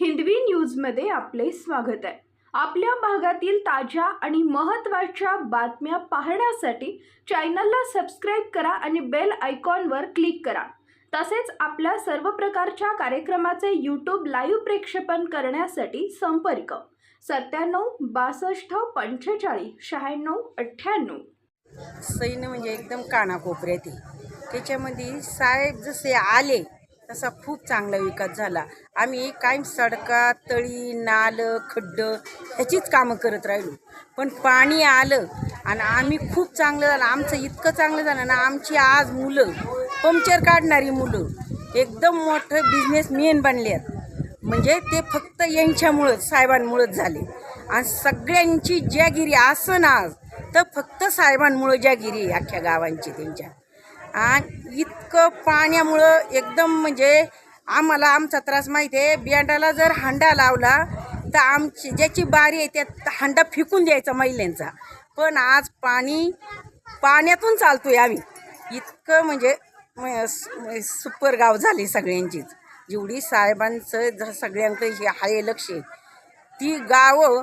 हिंदवी न्यूजमध्ये आपले स्वागत आहे. आपल्या भागातील ताज्या आणि महत्त्वाच्या बातम्या पाहण्यासाठी चॅनलला सबस्क्राईब करा आणि बेल आयकॉनवर क्लिक करा. तसेच आपल्या सर्व प्रकारच्या कार्यक्रमाचे यूट्यूब लाईव्ह प्रेक्षेपण करण्यासाठी संपर्क. सत्त्याण्णव बासष्ट पंचेचाळीस शहाण्णव अठ्ठ्याण्णव. सैन्य म्हणजे एकदम कानाकोपऱ्यात आहे. त्याच्यामध्ये साहेब जसे आले तसा खूप चांगला विकास झाला. आम्ही कायम सडका तळी नालं खड्डं ह्याचीच कामं करत राहिलो. पण पाणी आलं आणि आम्ही खूप चांगलं झालं. आमचं इतकं चांगलं झालं ना आमची आज मुलं पंक्चर काढणारी मुलं एकदम मोठं बिझनेसमॅन बनले आहेत. म्हणजे ते फक्त यांच्यामुळंच साहेबांमुळंच झाले. आणि सगळ्यांची ज्यागिरी असं ना आज तर फक्त साहेबांमुळं ज्यागिरी अख्ख्या गावांची त्यांच्या. आणि इतकं पाण्यामुळं एकदम म्हणजे आम्हाला आमचा त्रास माहीत आहे. बियांडाला जर हांडा लावला तर आमची ज्याची बारी आहे त्यात हांडा फेकून द्यायचा महिलांचा. पण आज पाणी पाण्यातून चालतो आहे आम्ही. इतकं म्हणजे सुपर गाव झाले सगळ्यांचीच. जेवढी साहेबांचं जर सगळ्यांकडे हे आहे लक्ष आहे, ती गावं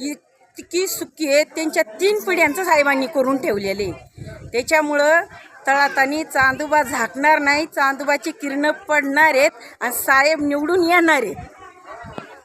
इतकी सुखी आहेत. त्यांच्या तीन पिढ्यांचं साहेबांनी करून ठेवलेले त्याच्यामुळं तळातानी चांदोबा झाकणार नाही चांदोबाची किरणं पडणार आहेत आणि साहेब निवडून येणार आहेत.